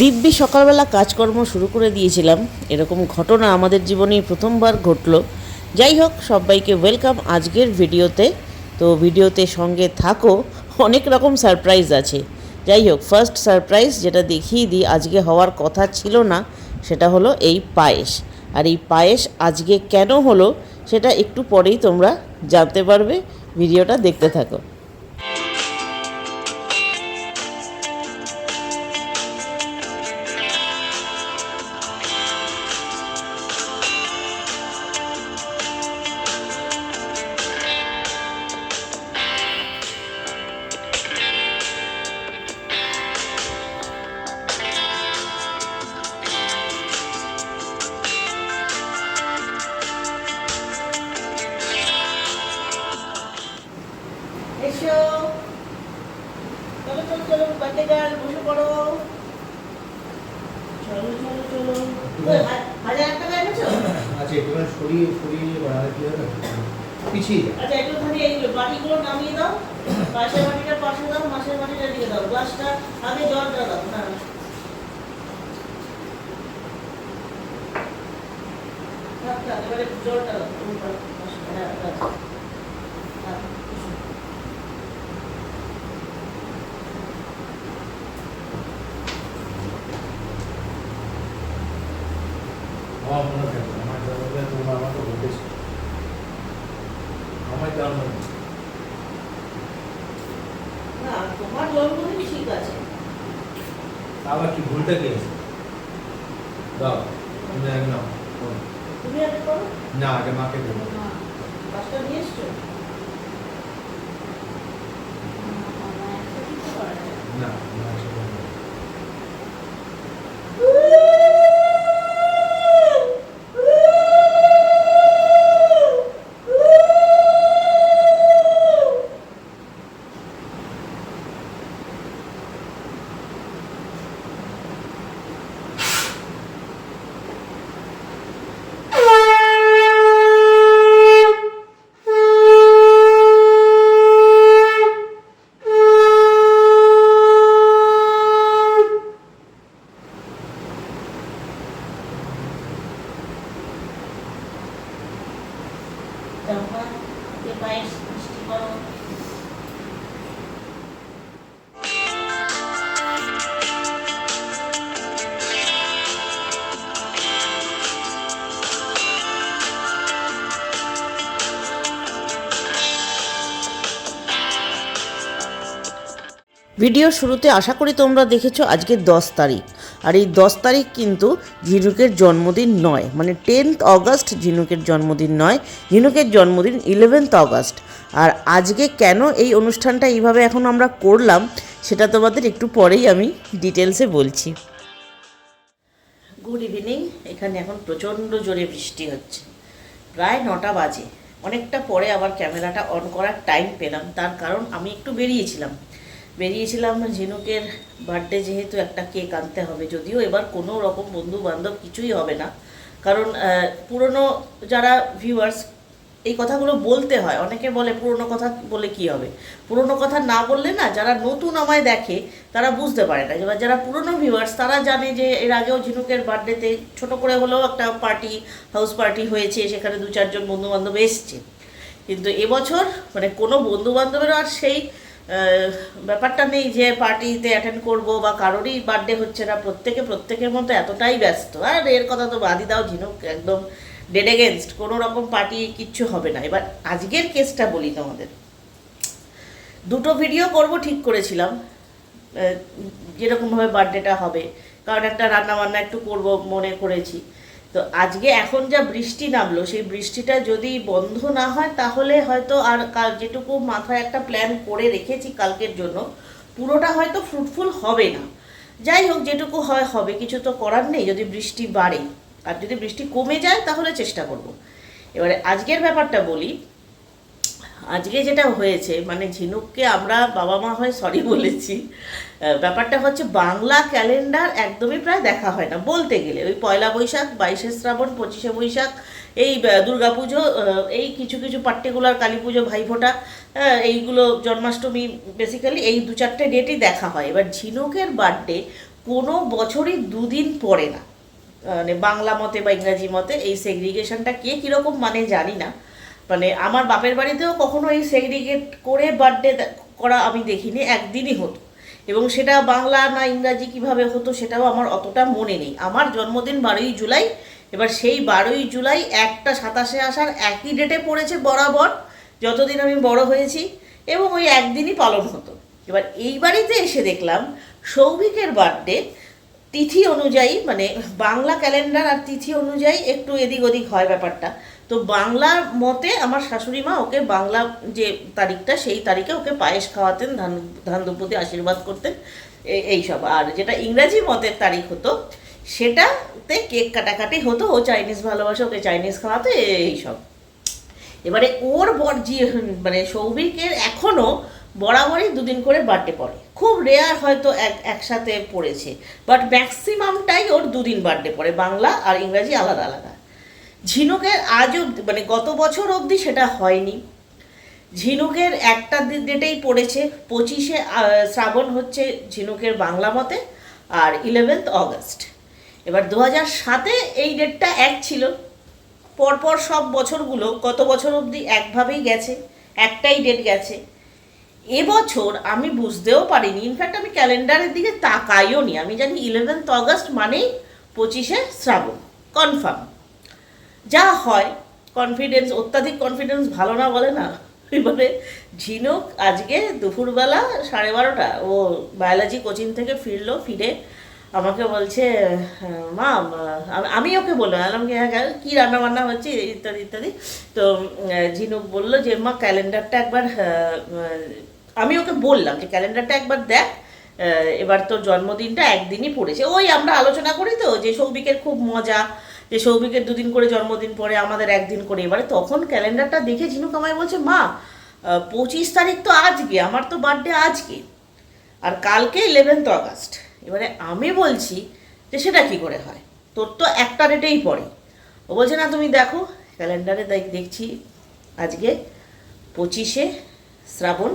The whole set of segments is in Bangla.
দিব্যি সকালবেলা কাজকর্ম শুরু করে দিয়েছিলাম। এরকম ঘটনা আমাদের জীবনে প্রথমবার ঘটলো। যাই হোক, সবাইকে ওয়েলকাম আজকের ভিডিওতে। তো ভিডিওতে সঙ্গে থাকো, অনেক রকম সারপ্রাইজ আছে। যাই হোক ফার্স্ট সারপ্রাইজ যেটা দেখিয়ে দিই, আজকে হওয়ার কথা ছিল না, সেটা হলো এই পায়েস। আর এই পায়েস আজকে কেন হলো, সেটা একটু পরেই তোমরা জানতে পারবে। ভিডিওটা দেখতে থাকো। গাল বসে পড়ো। চলো চলো চলো। হাজার আচ্ছা একটুখানি সরিয়ে সরিয়ে বাড়ালে কি হবে পিছিয়ে যায় আচ্ছা একটুখানি এইগুলো বাটিগুলো নামিয়ে দাও। পাশের বাটিটা পাশে দাও মাছের বাটিটা দিয়ে দাও। গ্লাসটা আগে জলটা দাও না। জলটা দাও। ভিডিও শুরুতে আশা করি তোমরা দেখেছ আজকে দশ তারিখ। আর এই দশ তারিখ কিন্তু ঝিনুকের জন্মদিন নয়। মানে টেন্থ অগস্ট ঝিনুকের জন্মদিন নয়, ঝিনুকের জন্মদিন ইলেভেন্থ অগস্ট। আর আজকে কেন এই অনুষ্ঠানটা এইভাবে এখন আমরা করলাম, সেটা তোমাদের একটু পরেই আমি ডিটেলসে বলছি। গুড ইভিনিং এখানে এখন প্রচণ্ড জোরে বৃষ্টি হচ্ছে। প্রায় নটা বাজে। অনেকটা পরে আবার ক্যামেরাটা অন করার টাইম পেলাম। তার কারণ আমি একটু বেরিয়েছিলাম। বেরিয়েছিলাম ঝিনুকের বার্থডে যেহেতু একটা কেক আনতে হবে, যদিও এবার কোনো রকম বন্ধু বান্ধব কিছুই হবে না। কারণ পুরনো যারা ভিউয়ার্স এই কথাগুলো বলতে হয়, অনেকে বলে পুরনো কথা বলে কি হবে? পুরনো কথা না বললে না, যারা নতুন আমায় দেখে, তারা বুঝতে পারে না। এবার যারা পুরনো ভিউয়ার্স তারা জানে যে এর আগেও ঝিনুকের বার্থডেতে ছোট করে হলেও একটা পার্টি হাউস পার্টি হয়েছে, সেখানে দু চারজন বন্ধু বান্ধব এসছে। কিন্তু এবছর মানে কোনো বন্ধু বান্ধবের আর সেই ব্যাপারটা নেই যে পার্টিতে অ্যাটেন্ড করব বা কারোরই বার্থডে হচ্ছে না, প্রত্যেকে প্রত্যেকের মতো এতটাই ব্যস্ত। আর এর কথা তো বাদই দাও, ঝিনুক একদম ডেড এগেনস্ট কোনো রকম পার্টি কিচ্ছু হবে না। এবার আজকের কেসটা বলি তোমাদের। দুটো ভিডিও করব, ঠিক করেছিলাম। যেরকমভাবে বার্থডেটা হবে। কারণ একটা রান্না বান্না একটু করব, মনে করেছি। তো আজকে এখন যা বৃষ্টি নামলো, সেই বৃষ্টিটা যদি বন্ধ না হয়, তাহলে হয়তো আর কাল যেটুকু মাথায় একটা প্ল্যান করে রেখেছি কালকের জন্য, পুরোটা হয়তো ফ্রুটফুল হবে না। যাই হোক, যেটুকু হয় হবে, কিছু তো করার নেই, যদি বৃষ্টি বাড়ে। আর যদি বৃষ্টি কমে যায়, তাহলে চেষ্টা করব। এবারে আজকের ব্যাপারটা বলি আজকে যেটা হয়েছে মানে ঝিনুককে আমরা বাবা মা হয় সরি বলেছি ব্যাপারটা হচ্ছে বাংলা ক্যালেন্ডার একদমই প্রায় দেখা হয় না। বলতে গেলে ওই পয়লা বৈশাখ, বাইশে শ্রাবণ, পঁচিশে বৈশাখ, এই দুর্গা পুজো এই কিছু কিছু পার্টিকুলার কালী পুজো, ভাইফোঁটা এইগুলো জন্মাষ্টমী বেসিক্যালি এই দু চারটে ডেটই দেখা হয়। এবার ঝিনুকের বার্থডে কোনো বছরই দুদিন পড়ে না। মানে বাংলা মতে বা ইংরাজি মতে এই সেগ্রিগেশনটা কে কীরকম মানে জানি না। মানে আমার বাপের বাড়িতেও কখনো এই সেগ্রিগেট করে বার্থডে করা আমি দেখিনি, একদিনই হতো। এবং সেটা বাংলা না ইংরাজি কীভাবে হতো সেটাও আমার অতটা মনে নেই। আমার জন্মদিন বারোই জুলাই, এবার সেই বারোই জুলাই একটা সাতাশে আসার একই ডেটে পড়েছে বরাবর, যতদিন আমি বড় হয়েছি এবং ওই একদিনই পালন হতো। এবার এই বাড়িতে এসে দেখলাম সৌভিকের বার্থডে তিথি অনুযায়ী মানে বাংলা ক্যালেন্ডার আর তিথি অনুযায়ী একটু এদিক ওদিক হয় ব্যাপারটা। তো বাংলার মতে আমার শাশুড়ি মা ওকে বাংলা যে তারিখটা, সেই তারিখে ওকে পায়েস খাওয়াতেন, ধান ধান দুপুতে আশীর্বাদ করতেন এইসব আর যেটা ইংরাজি মতের তারিখ হতো, সেটাতে কেক কাটাকাটি হতো, ও চাইনিজ ভালোবাসে, ওকে চাইনিজ খাওয়াতো এইসব এবারে ওর বর যে মানে সৌভিকের এখনও বরাবরই দুদিন করে বার্থডে পড়ে। খুব রেয়ার হয়তো এক, একসাথে পড়েছে বাট ম্যাক্সিমামটাই ওর দুদিন বার্থডে পড়ে, বাংলা আর ইংরাজি আলাদা আলাদা। ঝিনুকের আজও মানে গত বছর অবধি সেটা হয়নি। ঝিনুকের একটা ডেটেই পড়েছে, পঁচিশে শ্রাবণ হচ্ছে ঝিনুকের বাংলা মতে আর ইলেভেন্থ অগস্ট এবার দু হাজার সাতে এই ডেটটা এক ছিল। পরপর সব বছরগুলো কত বছর অবধি একভাবেই গেছে, একটাই ডেট গেছে। এবছর আমি বুঝতেও পারিনি ইনফ্যাক্ট আমি ক্যালেন্ডারের দিকে তাকাইও নি আমি জানি ইলেভেন্থ অগস্ট মানেই পঁচিশে শ্রাবণ কনফার্ম যা হয় কনফিডেন্স অত্যাধিক কনফিডেন্স ভালো না বলে না। এবারে ঝিনুক আজকে দুপুরবেলা সাড়ে বারোটা ও বায়োলজি কোচিং থেকে ফিরলো ফিরে আমাকে বলছে "হ্যাঁ, মা আমি ওকে বললাম আলাম কি হ্যাঁ কী কি রান্না বান্না হচ্ছে? ইত্যাদি ইত্যাদি। তো ঝিনুক বলল যে মা ক্যালেন্ডারটা একবার আমি ওকে বললাম যে ক্যালেন্ডারটা একবার দেখ এবার তোর জন্মদিনটা একদিনই পড়েছে। ওই আমরা আলোচনা করি তো যে সৌভিকের খুব মজা যে সৌভিকের দুদিন করে জন্মদিন পরে, আমাদের একদিন করে। এবারে তখন ক্যালেন্ডারটা দেখে ঝিনুক আমায় বলছে, মা পঁচিশ তারিখ তো আজকে, আমার তো বার্থডে আজকে। আর কালকে ইলেভেন্থ অগাস্ট এবারে আমি বলছি যে, সেটা কি করে হয়? তোর তো একটা ডেটেই পড়ে। ও বলছে, না, তুমি দেখো, ক্যালেন্ডারে দেখ- দেখছি আজকে পঁচিশে শ্রাবণ।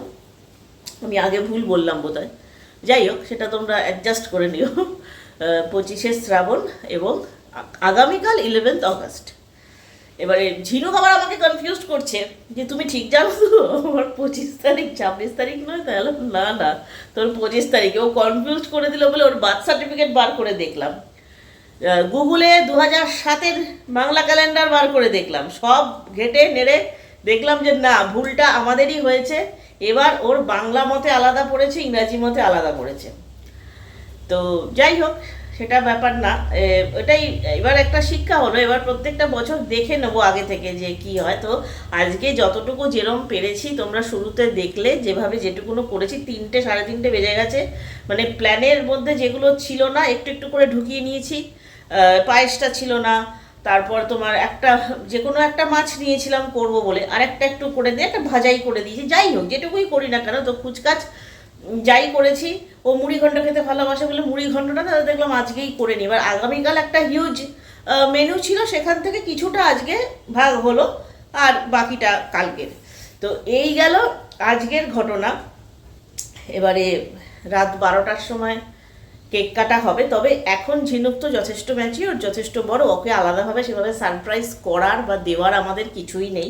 আমি আগে ভুল বললাম বোধহয়। যাই হোক, সেটা তোমরা অ্যাডজাস্ট করে নিও। পঁচিশে শ্রাবণ এবং আগামীকাল ইলেভেন্থ অগস্ট এবারে ঝিনুক আবার আমাকে কনফিউজ করছে যে তুমি ঠিক জানো তো, আমার পঁচিশ তারিখ, ছাব্বিশ তারিখ নয় তাহলে না না, তোর পঁচিশ তারিখে। ও কনফিউজ করে দিল বলে ওর বার্থ সার্টিফিকেট বার করে দেখলাম। গুগলে দু হাজার সাতের বাংলা ক্যালেন্ডার বার করে দেখলাম। সব ঘেটে নেড়ে দেখলাম যে না, ভুলটা আমাদেরই হয়েছে। এবার ওর বাংলা মতে আলাদা পড়েছে, ইংরাজি মতে আলাদা পড়েছে। তো যাই হোক সেটা ব্যাপার না। ওটাই, এবার একটা শিক্ষা হলো, এবার প্রত্যেকটা বছর দেখে নেব আগে থেকে যে কি হয়। তো আজকে যতটুকু যেরম পেরেছি, তোমরা শুরুতে দেখলে, যেভাবে যেটুকুনো করেছি, তিনটে, সাড়ে তিনটে বেজে গেছে। মানে প্ল্যানের মধ্যে যেগুলো ছিল না, একটু একটু করে ঢুকিয়ে নিয়েছি। পায়েসটা ছিল না, তারপর তোমার একটা যে কোনো একটা মাছ নিয়েছিলাম করব বলে আর একটা একটু করে দিয়ে একটা ভাজাই করে দিয়েছি। যাই হোক, যেটুকুই করি না কেন, তো কুচকাচ, যাই করেছি ও মুড়ি ঘন্ট খেতে ভালোবাসে বলে মুড়ি ঘন্টটা তাহলে দেখলাম আজকেই করে নিই এবার আগামীকাল একটা হিউজ মেনু ছিল, সেখান থেকে কিছুটা আজকে ভাগ হলো আর বাকিটা কালকের। তো এই গেল আজকের ঘটনা। এবারে রাত বারোটার সময় কেক কাটা হবে, তবে এখন ঝিনুক তো যথেষ্ট ম্যাচিওর যথেষ্ট বড়, ওকে আলাদাভাবে সেভাবে সারপ্রাইজ করার বা দেওয়ার আমাদের কিছুই নেই।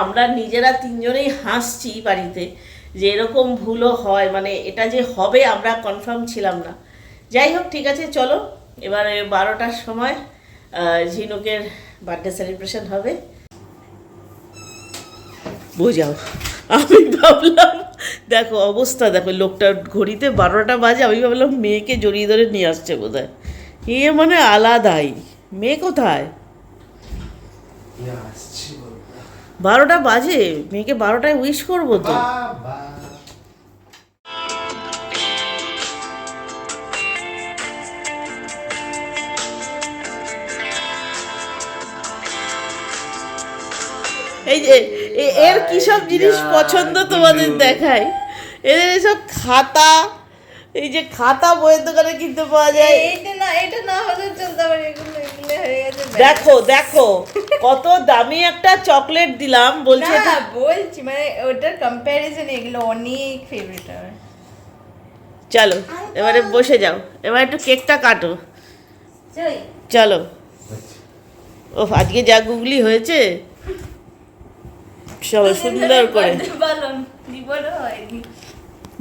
আমরা নিজেরা তিনজনেই হাসছি বাড়িতে। যে এরকম ভুলও হয় মানে এটা যে হবে আমরা কনফার্ম ছিলাম না। যাই হোক, ঠিক আছে, চলো, এবারে বারোটার সময় ঝিনুকের বার্থডে সেলিব্রেশন হবে। বোঝাও, আমি ভাবলাম, দেখো অবস্থা, দেখো লোকটা ঘড়িতে বারোটা বাজে, আমি ভাবলাম মেয়েকে জড়িয়ে ধরে নিয়ে আসছে বোধ হয় এ মানে আলাদাই, মেয়ে কোথায়? আসছি। বারোটা বাজে মেয়েকে বারোটায় উইশ করব তো। এই যে এর কি সব জিনিস পছন্দ তোমাদের দেখায় এদের এসব খাতা এই যে খাতা বইয়ের দোকানে কিনতে পাওয়া যায়। এইটা না এটা না হলে চলতে পারে এগুলো। দেখো দেখো কত দামি একটা চকলেট দিলাম বলছে না বলছি মানে ওটার কম্প্যারিজন এগুলো অনেক ফেভারিট আমার চলো এবারে বসে যাও এবার একটু কেকটা কাটো। চলো। ও আজকে যা গুগলি হয়েছে সবাই সুন্দর করে।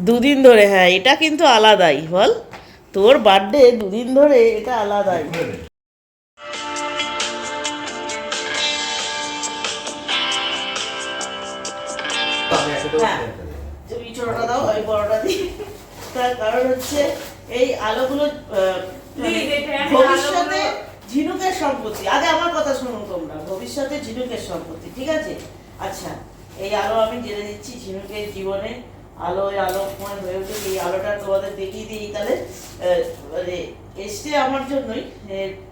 দুদিন ধরে হ্যাঁ এটা কিন্তু আলাদাই বল। তোর বার্থডে দুদিন ধরে এটা আলাদাই। তুমি ছোটটা দাও আমি বড়টা দিই তার কারণ হচ্ছে এই আলোগুলো আহ, মানে আমি ভবিষ্যতে ঝিনুকের সম্পত্তি। আগে আমার কথা শুনুন তোমরা ভবিষ্যতে ঝিনুকের সম্পত্তি ঠিক আছে? আচ্ছা এই আলো আমি জেনে দিচ্ছি ঝিনুকের জীবনে আলোয় আলোকময় হয়ে উঠে এই আলোটা তোমাদের দেখিয়ে দিই তাহলে। আহ, মানে এসছে আমার জন্যই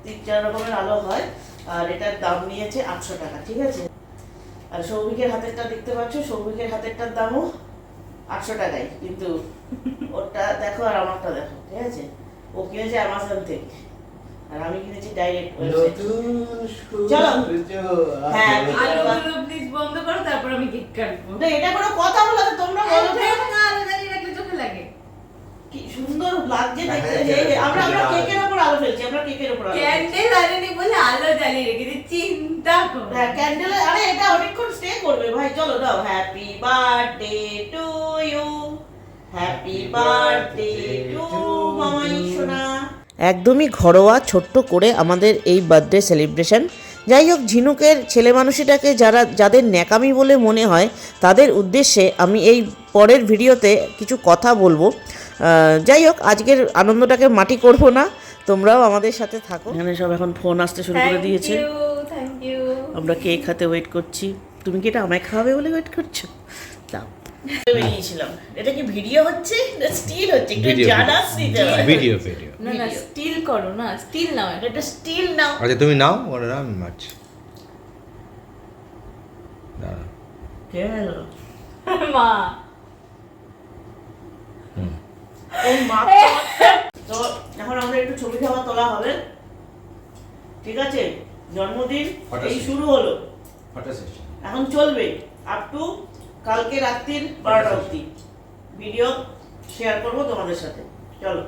তিন চার রকমের আলো হয় আর এটার দাম নিয়েছে আটশো টাকা ঠিক আছে? আর সৌভিকের হাতেরটা দেখতে পাচ্ছ? সৌভিকের হাতেরটার দামও আটশো টাকাই। কিন্তু ওরটা দেখো আর আমারটা দেখো ঠিক আছে? ও কিনেছে অ্যামাজন থেকে। আর আমি কিনেছি ডাইরেক্ট চলো। হ্যাঁ, প্লিজ বন্ধ করো তারপর আমি কেক কাটবো না এটা কোনো কথা বলো তোমরা বলো। না, আলু রাখলে চোখে লাগে? কি সুন্দর লাগছে হ্যাঁ, দেখতে। হ্যাঁ, আমরা আমরা কেকের উপর আলো ফেলছি আমরা কেকের উপর আলো। ক্যান্ডেল বলে আলো জ্বালিয়ে রেখেছি চিন্তা করো হ্যাঁ ক্যান্ডেল আরে এটা অনেকক্ষণ স্টে করবে ভাই চলো দাও। Happy birthday to you happy birthday to মামাই সোনা। একদমই ঘরোয়া ছোট্ট করে আমাদের এই বার্থডে সেলিব্রেশন যাই হোক ঝিনুকের ছেলে মানুষটাকে যারা যাদের ন্যাকামি বলে মনে হয় তাদের উদ্দেশ্যে আমি এই পরের ভিডিওতে কিছু কথা বলব। যাই হোক আজকের আনন্দটাকে মাটি করব না। তোমরাও আমাদের সাথে থাকো। এখানে সব এখন ফোন আসতে শুরু করে দিয়েছে। থ্যাংক ইউ আমরা কেক খাতে ওয়েট করছি। তুমি কি এটা আমায় খাওয়াবে বলে ওয়েট করছ? দাও। বেরিয়েছিলাম এটা কি ভিডিও হচ্ছে? না স্টিল হচ্ছে? একটু Video, দিতে ভিডিও ভিডিও না না স্টিল করো না স্টিল নাও এটা এটা স্টিল নাও। আচ্ছা তুমি নাও ওরা দাঁড়া কে মা। ও মা। তো এখন আমাদের একটু ছবি খাওয়া তোলা হবে। ঠিক আছে? জন্মদিন এই শুরু হলো। এখন চলবে। আপ টু কালকে রাত্রির বারোটা অবধি। ভিডিও শেয়ার করব তোমাদের সাথে। চলো।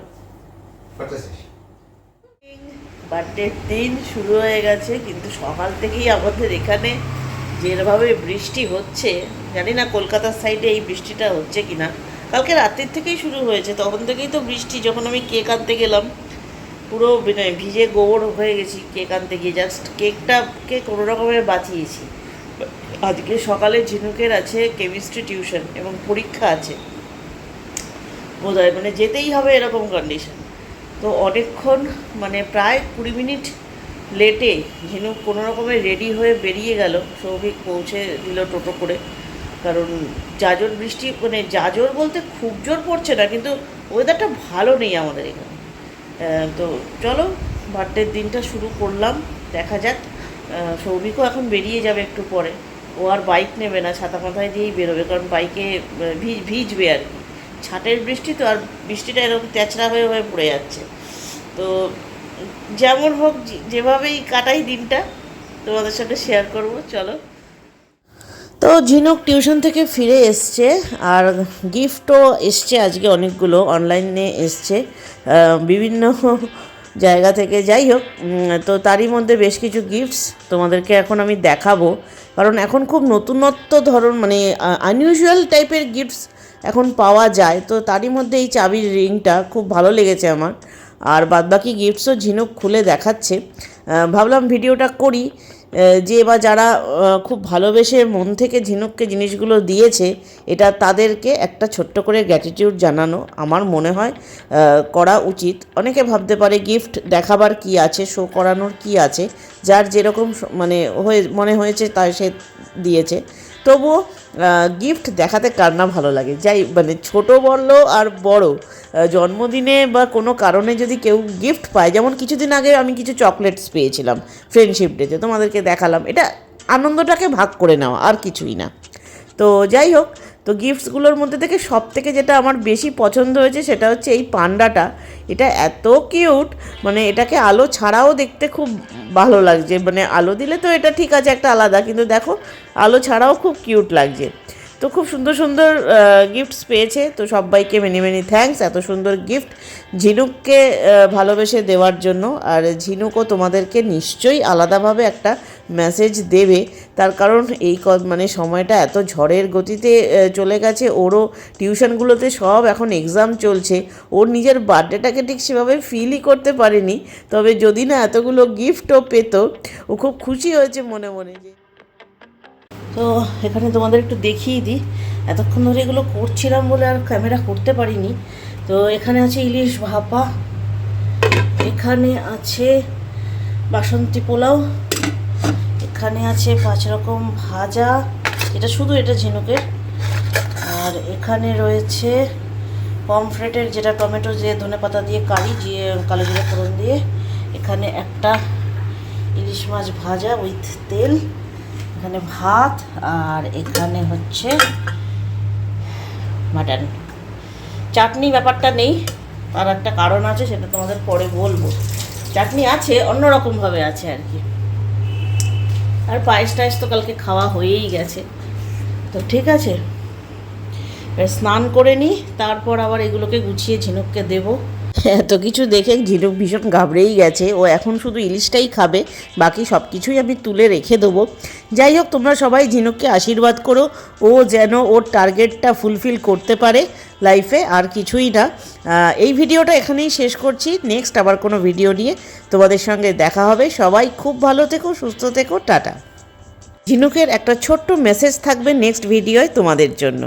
বার্থডের দিন শুরু হয়ে গেছে কিন্তু সকাল থেকেই আমাদের এখানে যেভাবে বৃষ্টি হচ্ছে জানি না কলকাতার সাইডে এই বৃষ্টিটা হচ্ছে কিনা। কালকে রাতের থেকেই শুরু হয়েছে, তখন থেকেই তো বৃষ্টি, যখন আমি কেক আনতে গেলাম, পুরো মানে ভিজে গোবর হয়ে গেছি কেক আনতে গিয়ে জাস্ট কেকটাকে কোনো রকমের বাঁচিয়েছি। আজকে সকালে ঝিনুকের আছে কেমিস্ট্রি টিউশন এবং পরীক্ষা আছে। বোধ হয় মানে যেতেই হবে এরকম কন্ডিশন তো অনেকক্ষণ মানে প্রায় কুড়ি মিনিট লেটে ঝিনুক কোনো রকমে রেডি হয়ে বেরিয়ে গেল, সৌভিক পৌঁছে দিল টোটো করে। কারণ জাজর বৃষ্টি মানে জাজর বলতে খুব জোর পড়ছে না, কিন্তু ওয়েদারটা ভালো নেই আমাদের এখানে। তো চলো বার্থডের দিনটা শুরু করলাম, দেখা যাক। সৌভিকও এখন বেরিয়ে যাবে একটু পরে। ও আর বাইক নেবে না, ছাতা মাথায় দিয়েই বেরোবে, কারণ বাইকে ভিজবে আর কি। ছাটের বৃষ্টি তো, আর বৃষ্টিটা এরকম তেচড়া হয়ে হয়ে পড়ে যাচ্ছে। তো যেমন হোক যেভাবেই কাটাই দিনটা, তোমাদের সাথে শেয়ার করব, চলো। তো ঝিনুক টিউশন থেকে ফিরে এসছে, আর গিফটও এসছে আজকে অনেকগুলো, অনলাইনে এসছে। বিভিন্ন জায়গা থেকে, যাই হোক তো তারই মধ্যে বেশ কিছু গিফটস তোমাদেরকে এখন আমি দেখাবো। কারণ এখন খুব নতুনত্ব ধরন মানে আনইউজুয়াল টাইপের গিফটস এখন পাওয়া যায়। তো তারই মধ্যে এই চাবির রিংটা খুব ভালো লেগেছে আমার। আর বাদবাকি গিফটসও ঝিনুক খুলে দেখাচ্ছে। ভাবলাম ভিডিওটা করি। যে বা যারা খুব ভালোবেসে মন থেকে ঝিনুককে জিনিসগুলো দিয়েছে, এটা তাদেরকে একটা ছোট্ট করে গ্র্যাটিটিউড জানানো আমার মনে হয় করা উচিত। অনেকে ভাবতে পারে গিফট দেখাবার কি আছে শো করানোর কি আছে, যার যেরকম মানে হয়ে, মনে হয়েছে তাই সে দিয়েছে। তবুও গিফট দেখাতে কার না ভালো লাগে। যাই মানে ছোট বড় আর বড় জন্মদিনে বা কোনো কারণে যদি কেউ গিফট পায়, যেমন কিছুদিন আগে আমি কিছু চকলেটস পেয়েছিলাম ফ্রেন্ডশিপ ডেতে তোমাদেরকে দেখালাম। এটা আনন্দটাকে ভাগ করে নেওয়া, আর কিছুই না। তো যাই হোক তো গিফটসগুলোর মধ্যে থেকে সব থেকে যেটা আমার বেশি পছন্দ হয়েছে সেটা হচ্ছে এই পান্ডাটা। এটা এত কিউট মানে এটাকে আলো ছাড়াও দেখতে খুব ভালো লাগছে। মানে আলো দিলে তো এটা ঠিক আছে, একটা আলাদা। কিন্তু দেখো, আলো ছাড়াও খুব কিউট লাগছে। তো খুব সুন্দর সুন্দর গিফটস পেয়েছে। তো সবাইকে মেনি মেনি থ্যাঙ্কস এত সুন্দর গিফট ঝিনুককে ভালোবেসে দেওয়ার জন্য। আর ঝিনুকও তোমাদেরকে নিশ্চয়ই আলাদাভাবে একটা মেসেজ দেবে। তার কারণ এই মানে সময়টা এত ঝড়ের গতিতে চলে গেছে। ওরও টিউশনগুলোতে সব এখন এক্সাম চলছে। ওর নিজের বার্থডেটাকে ঠিক সেভাবে ফিলই করতে পারেনি। তবে যদি না এতগুলো গিফটও পেত, ও খুব খুশি হয়েছে মনে মনে যে তো এখানে তোমাদের একটু দেখিয়ে দিই। এতক্ষণ ধরে এগুলো করছিলাম বলে আর ক্যামেরা করতে পারিনি। তো এখানে আছে ইলিশ ভাপা, এখানে আছে বাসন্তী পোলাও, এখানে আছে পাঁচ রকম ভাজা, এটা শুধু এটা ঝিনুকের। আর এখানে রয়েছে পমফ্রেটের যেটা টমেটো দিয়ে ধনে পাতা দিয়ে কারি দিয়ে কালো জিরে ফোড়ন দিয়ে। এখানে একটা ইলিশ মাছ ভাজা উইথ তেল। এখানে ভাত আর এখানে হচ্ছে মাটন। চাটনি ব্যাপারটা নেই, তার একটা কারণ আছে, সেটা তোমাদের পরে বলব। চাটনি আছে, অন্যরকমভাবে আছে আর কি। আর পায়েস টায়েস তো কালকে খাওয়া হয়েই গেছে। তো ঠিক আছে স্নান করে নিই, তারপর আবার এগুলোকে গুছিয়ে ঝিনুককে দেবো। এত কিছু দেখে ঝিনুক ভীষণ ঘাবড়েই গেছে। ও এখন শুধু ইলিশটাই খাবে, বাকি সব কিছুই আমি তুলে রেখে দেবো। যাই হোক, তোমরা সবাই ঝিনুককে আশীর্বাদ করো। ও যেন ওর টার্গেটটা ফুলফিল করতে পারে লাইফে, আর কিছুই না। এই ভিডিওটা এখানেই শেষ করছি। নেক্সট আবার কোনো ভিডিও নিয়ে তোমাদের সঙ্গে দেখা হবে। সবাই খুব ভালো থেকো, সুস্থ থেকো, টাটা। ঝিনুকের একটা ছোট্ট মেসেজ থাকবে নেক্সট ভিডিওয় তোমাদের জন্য।